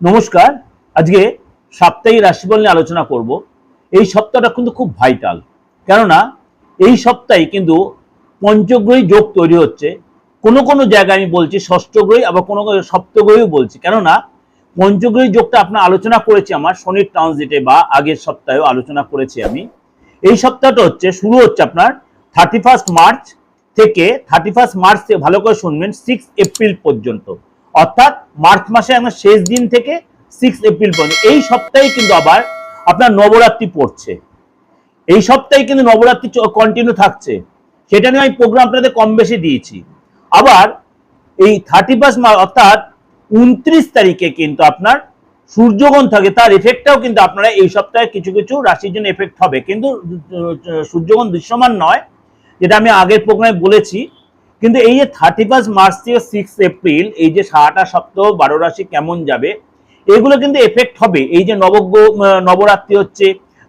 নমস্কার। আজকে সাপ্তাহিক রাশিফল নিয়ে আলোচনা করব। এই সপ্তাহটা কিন্তু খুব ভাইটাল কেননা এই সপ্তাহে কিন্তু পঞ্চগ্রহী যোগ তৈরি হচ্ছে। কোনো কোনো জায়গায় আমি বলছি ষষ্ঠগ্রহী, আবার কোনো কোনো সপ্তগ্রহীও বলছি। কেননা পঞ্চগ্রহী যোগটা আপনার আলোচনা করেছি আমার, শনির ট্রানজিটে বা আগের সপ্তাহেও আলোচনা করেছি আমি। এই সপ্তাহটা হচ্ছে, শুরু হচ্ছে আপনার থার্টি ফার্স্ট মার্চ থেকে থার্টি ফার্স্ট মার্চ থেকে ভালো করে শুনবেন সিক্স এপ্রিল পর্যন্ত। অর্থাৎ মার্চ মাসে আমার শেষ দিন থেকে সিক্স এপ্রিল পর্যন্ত। এই সপ্তাহে কিন্তু আবার আপনার নবরাত্রি পড়ছে। এই সপ্তাহে কিন্তু নবরাত্রি কন্টিনিউ থাকছে। সেটা নিয়ে আমি প্রোগ্রাম আপনাদের কম বেশি দিয়েছি। আবার এই থার্টি ফার্স্ট মার্চ অর্থাৎ উনত্রিশ তারিখে কিন্তু আপনার সূর্যগ্রহণ থাকে, তার এফেক্টটাও কিন্তু আপনারা এই সপ্তাহে কিছু কিছু রাশির জন্য এফেক্ট হবে। কিন্তু সূর্যগ্রহণ দৃশ্যমান নয়। যেটা আমি আগের প্রোগ্রামে বলেছি কিন্তু এই যে থার্টি ফার্স্ট মার্চ থেকে সিক্স এপ্রিল এই যে সারাটা সপ্তাহ বারো রাশি কেমন যাবে, এগুলো কিন্তু এফেক্ট হবে। এই যে নবগ্রহ নবরাত্রি হচ্ছে,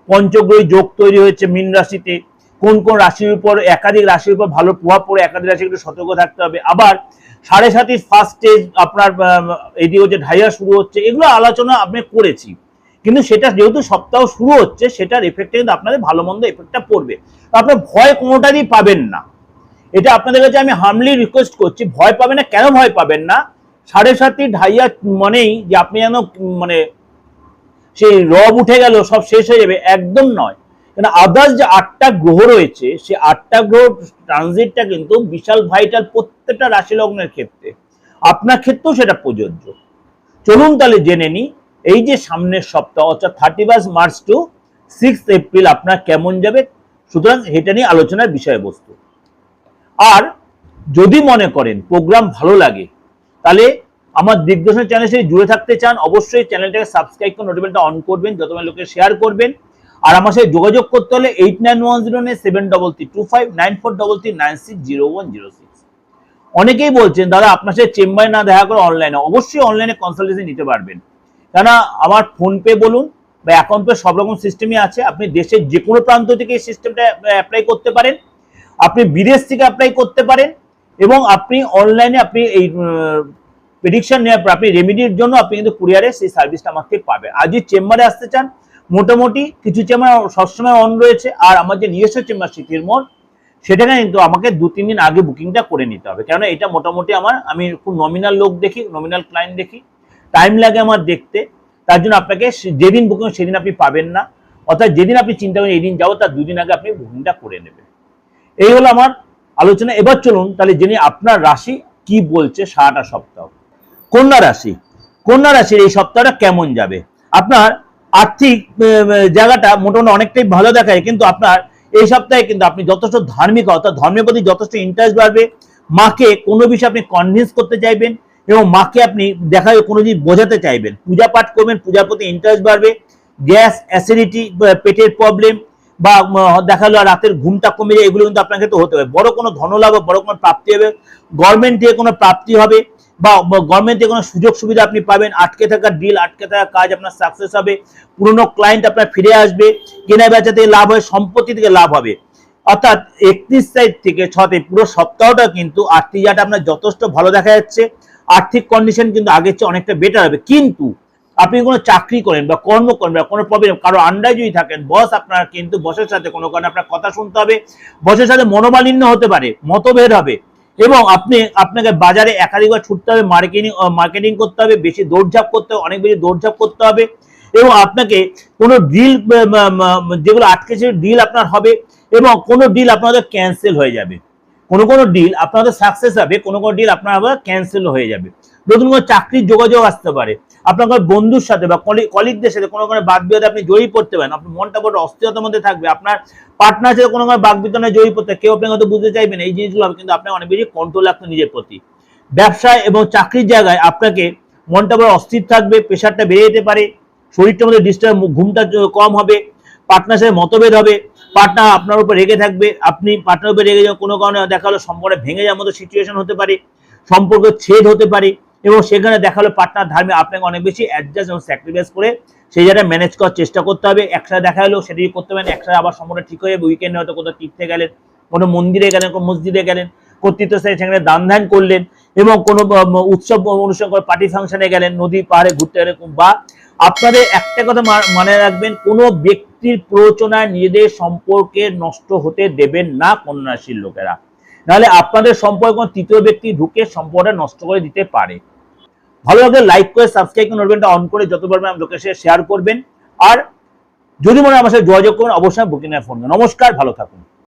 পঞ্চগ্রহী যোগ তৈরি হয়েছে মীন রাশিতে। কোন কোন রাশির উপর একাধিক রাশির উপর ভালো প্রভাব পড়ে, একাধিক রাশি একটু সতর্ক থাকতে হবে। আবার সাড়ে সাতির ফার্স্ট স্টেজ আপনার এদিকে হচ্ছে ঢাইয়া শুরু হচ্ছে, এগুলো আলোচনা আমি করেছি। কিন্তু সেটা যেহেতু সপ্তাহ শুরু হচ্ছে, সেটার এফেক্টে কিন্তু আপনাদের ভালো মন্দ এফেক্টটা পড়বে। আপনার ভয় কোনোটারই পাবেন না। এটা আপনাদের কাছে আমি হামলি রিকোয়েস্ট করছি, ভয় পাবেন না, কেন ভয় পাবেন না? সাড়ে সাতটি ঢাইয়া মানেই যে আপনি যেন মানে সেই রব উঠে গেল, সব শেষ হয়ে যাবে, একদম নয়। কেন আদার্স যে আটটা গ্রহ রয়েছে সে আটটা গ্রহ ট্রানজিটটা কিন্তু বিশাল ভাইটাল প্রত্যেকটা রাশি লগ্নের ক্ষেত্রে। আপনার ক্ষেত্রেও সেটা প্রযোজ্য। চলুন তাহলে জেনে নিই, এই যে সামনের সপ্তাহ, অর্থাৎ thirty first March to six April আপনার কেমন যাবে? সুতরাং এটা নিয়ে আলোচনার বিষয়বস্তু। আর যদি মনে করেন প্রোগ্রাম ভালো লাগে, তাহলে আমার দিগদর্শন চ্যানেল সাথে জুড়ে থাকতে চান, অবশ্যই চ্যানেলটাকে সাবস্ক্রাইব করে নোটিফিকেশনটা অন করবেন, যত লোকে শেয়ার করবেন। আর আমার সাথে যোগাযোগ করতে হলে eight nine one zero nine seven double three two five nine four double three nine six zero one zero six অনেকেই বলছেন, দাদা, আপনার সাথে চেম্বারে না দেখা করে অনলাইনে অবশ্যই অনলাইনে কনসালটেশন নিতে পারবেন। কেননা, আমার ফোনপে বলুন বা অ্যাকাউন্ট পে সব রকম সিস্টেমই আছে। আপনি দেশের যে কোনো প্রান্ত থেকে এই সিস্টেমটা অ্যাপ্লাই করতে পারেন। আপনি বিদেশ থেকে অ্যাপ্লাই করতে পারেন এবং আপনি অনলাইনে আপনি এই প্রেডিকশন নেওয়ার পর আপনি রেমিডির জন্য আপনি কিন্তু কুরিয়ারে সেই সার্ভিসটা আমার থেকে পাবেন। আজই চেম্বারে আসতে চান, মোটামুটি কিছু চেম্বার সবসময় অন রয়েছে। আর আমার যে নিজস্ব চেম্বার স্মৃতির মোড় সেটাকে কিন্তু আমাকে দু, তিন দিন আগে বুকিংটা করে নিতে হবে। কেননা এটা মোটামুটি আমার, আমি খুব নমিনাল লোক দেখি নমিনাল ক্লায়েন্ট দেখি। টাইম লাগে আমার দেখতে। তার জন্য আপনাকে যেদিন বুকিং সেদিন আপনি পাবেন না। অর্থাৎ যেদিন আপনি চিন্তা করেন, এই দিন যাব, তার দুদিন আগে আপনি বুকিংটা করে নেবেন। এই হলো আমার আলোচনা। এবার চলুন তাহলে জেনে আপনার রাশি কি বলছে সারাটা সপ্তাহ। কন্যা রাশি। কন্যা রাশির এই সপ্তাহটা কেমন যাবে? আপনার আর্থিক জায়গাটা মোটামুটি অনেকটাই ভালো দেখায়, কিন্তু আপনার এই সপ্তাহে কিন্তু আপনি যথেষ্ট ধার্মিক, অর্থাৎ ধর্মের প্রতি যথেষ্ট ইন্টারেস্ট বাড়বে। মাকে কোনো বিষয়ে আপনি কনভিন্স করতে চাইবেন এবং মাকে আপনি দেখা কোনো জিনিস বোঝাতে চাইবেন। পূজা পাঠ করবেন, পূজার প্রতি ইন্টারেস্ট বাড়বে। গ্যাস অ্যাসিডিটি পেটের প্রবলেম বা উম, দেখা রাতের ঘুমটা কমে যায় এগুলো কিন্তু আপনার ক্ষেত্রে হতে হবে। বড় কোনো ধনলাভ বড় কোনো প্রাপ্তি হবে গভর্নমেন্ট দিয়ে কোনো প্রাপ্তি হবে বা গভর্নমেন্ট থেকে কোনো সুযোগ সুবিধা আপনি পাবেন আটকে থাকা ডিল আটকে থাকা কাজ আপনার সাকসেস হবে পুরনো ক্লায়েন্ট আপনার ফিরে আসবে কেনা বেচা থেকে লাভ হবে সম্পত্তি থেকে লাভ হবে। অর্থাৎ একত্রিশ তারিখ থেকে ছতে পুরো সপ্তাহটা কিন্তু আর্থিক জায়গাটা আপনার যথেষ্ট ভালো দেখা যাচ্ছে আর্থিক কন্ডিশন কিন্তু আগের চেয়ে অনেকটা বেটার হবে। কিন্তু আপনি কোনো চাকরি করেন বা কর্ম করেন বা কোনো প্রবলেম কারও আন্ডায় যদি থাকেন বস আপনার কিন্তু বসের সাথে কোনো কারণে আপনার কথা শুনতে হবে বসের সাথে মনোমালিন্য হতে পারে, মতভেদ হবে এবং আপনি, আপনাকে বাজারে একাধিকবার ছুটতে হবে মার্কেটিং মার্কেটিং করতে হবে, বেশি দৌড়ঝাঁপ করতে হবে অনেক বেশি দৌড়ঝাঁপ করতে হবে এবং আপনাকে কোনো ডিল যেগুলো আটকে ছিল ডিল আপনার হবে এবং কোনো ডিল আপনাদের ক্যান্সেল হয়ে যাবে। কোনো কোনো ডিল আপনাদের সাকসেস হবে, কোনো কোনো ডিল আপনার আবার ক্যান্সেল হয়ে যাবে। নতুন কোনো চাকরির যোগাযোগ আসতে পারে। আপনার বন্ধুর সাথে বা কলিগদের সাথে কোনো কোনো বাদ বিবাদে আপনি জয়ী পড়তে পারেন। আপনার মনটা বড় অস্থিরতার মধ্যে থাকবে। আপনার পার্টনার সাথে কোনো কোনো বাদ বিতরণে জড়িয়ে পড়তে কেউ আপনাকে হয়তো বুঝতে চাইবেন এই জিনিসগুলো হবে, কিন্তু আপনার অনেক বেশি কন্ট্রোল রাখতে নিজের প্রতি। ব্যবসায় এবং চাকরির জায়গায় আপনাকে মনটা বড় অস্থির থাকবে, প্রেশারটা বেড়ে যেতে পারে, শরীরটার মধ্যে ডিস্টার্ব ঘুমটা কম হবে পার্টনার সাথে মতভেদ হবে পার্টনার আপনার উপর রেগে থাকবে, আপনি পার্টনার উপর রেগে যাওয়া কোনো কারণে দেখা হলো সম্পর্কে ভেঙে যাওয়ার মতো সিচুয়েশন হতে পারে, সম্পর্ক ছেদ হতে পারে এবং সেখানে দেখা হলো পার্টনার ধার্মে আপনাকে অনেক বেশি অ্যাডজাস্ট এবং স্যাক্রিফাইস করে। সেই জায়গায় ম্যানেজ করার চেষ্টা করতে হবে। একসাথে দেখা হলো সেটাই করতে পারেন, একসাথে আবার সম্পর্ক ঠিক হয়ে যাবে। উইকেন্ডে হয়তো কোথাও তীর্থে গেলেন, কোনো মন্দিরে গেলেন, কোনো মসজিদে গেলেন, কর্তৃত্ব সেখানে দান ধ্যান করলেন এবং কোনো উৎসব অনুষ্ঠান করে পার্টি ফাংশনে গেলেন, নদী পাহাড়ে ঘুরতে গেলেন বা আপনাদের একটা কথা মনে রাখবেন, কোনো ব্যক্তির প্ররোচনায় নিজেদের সম্পর্কে নষ্ট হতে দেবেন না কন্যা রাশির লোকেরা। নাহলে আপনাদের সম্পর্কে তৃতীয় ব্যক্তি ঢুকে সম্পর্কটা নষ্ট করে দিতে পারে। ভালো লাগলে লাইক করে সাবস্ক্রাইব করে নোটবেনটা অন করে যত পারবেন লোকের সাথে শেয়ার করবেন। আর যদি মনে হয় আমার সাথে যোগাযোগ করবেন অবশ্যই বুকিং ফোন নমস্কার, ভালো থাকুন।